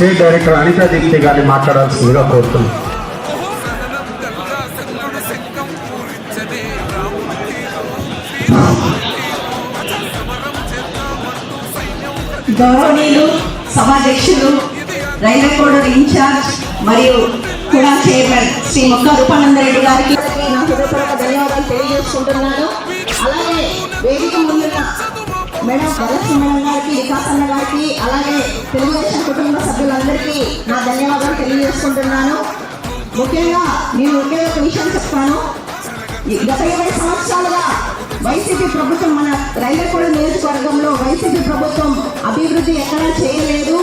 State director Anita Deepti గారిని మాట్లాడాల్సిందిగా కోరుతున్నాం. గౌరవనీయులు సభాధ్యక్షులు రైల్వే కోడర్ ఇన్ఛార్జ్ మరియు కూడా చైర్మన్ శ్రీ మొక్క రూపానందరెడ్డి గారికి నా హృదయపూర్వక ధన్యవాదాలు తెలియజేసుకుంటున్నాను. మేడం వరలక్ష్మి మేడం గారికి వికాసన్న గారికి అలాగే తెలుగుదేశం కుటుంబ సభ్యులందరికీ నా ధన్యవాదాలు తెలియజేసుకుంటున్నాను. ముఖ్యంగా నేను ఒకే ఒక విషయం చెప్తాను. గత ఇరవై సంవత్సరాలుగా వైసీపీ ప్రభుత్వం మన రైల్వేకోడ నియోజకవర్గంలో వైసీపీ ప్రభుత్వం అభివృద్ధి ఎక్కడా చేయలేదు.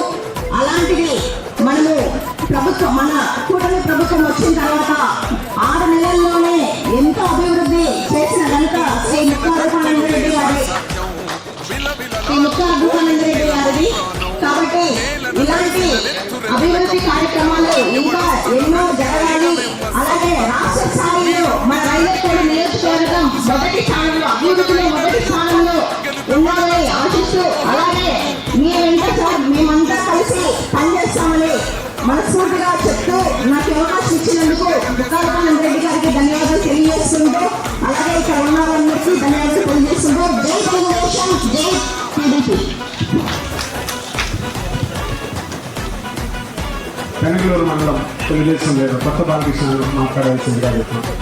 అలాంటిది మనము ప్రభుత్వం మన కూటమి ప్రభుత్వం వచ్చిన తర్వాత ఆరు నెలల్లోనే ఎంతో అభివృద్ధి చేసిన కనుక శ్రీ ముఖ్యమంత్రి రెడ్డి గారి శ్రీ ముక్కారూపానంద రెడ్డి గారిది కాబట్టి ఇలాంటి అభివృద్ధి కార్యక్రమాలు ఇంకా ఎన్నో జరగాలి. అలాగే రాష్ట్ర స్థాయిలో మన రైల్వేకోడ నియోజకవర్గం మొదటి స్థానంలో అభివృద్ధిలో మొదటి స్థానంలో ఉండాలని ఆశిస్తూ అలాగే మీ సార్ మేమంతా కలిసి పనిచేస్తామని మనస్ఫూర్తిగా చెప్తూ నాకు అవకాశం ఇచ్చినందుకు ముఖాలపానంద రెడ్డి గారికి ధన్యవాదాలు తెలియజేస్తుంటూ పెనగలూరు మండలం తెలుగుదేశం లేదా కొత్త బాలకృష్ణ మాట్లాడాల్సిందిగా చెప్తున్నాం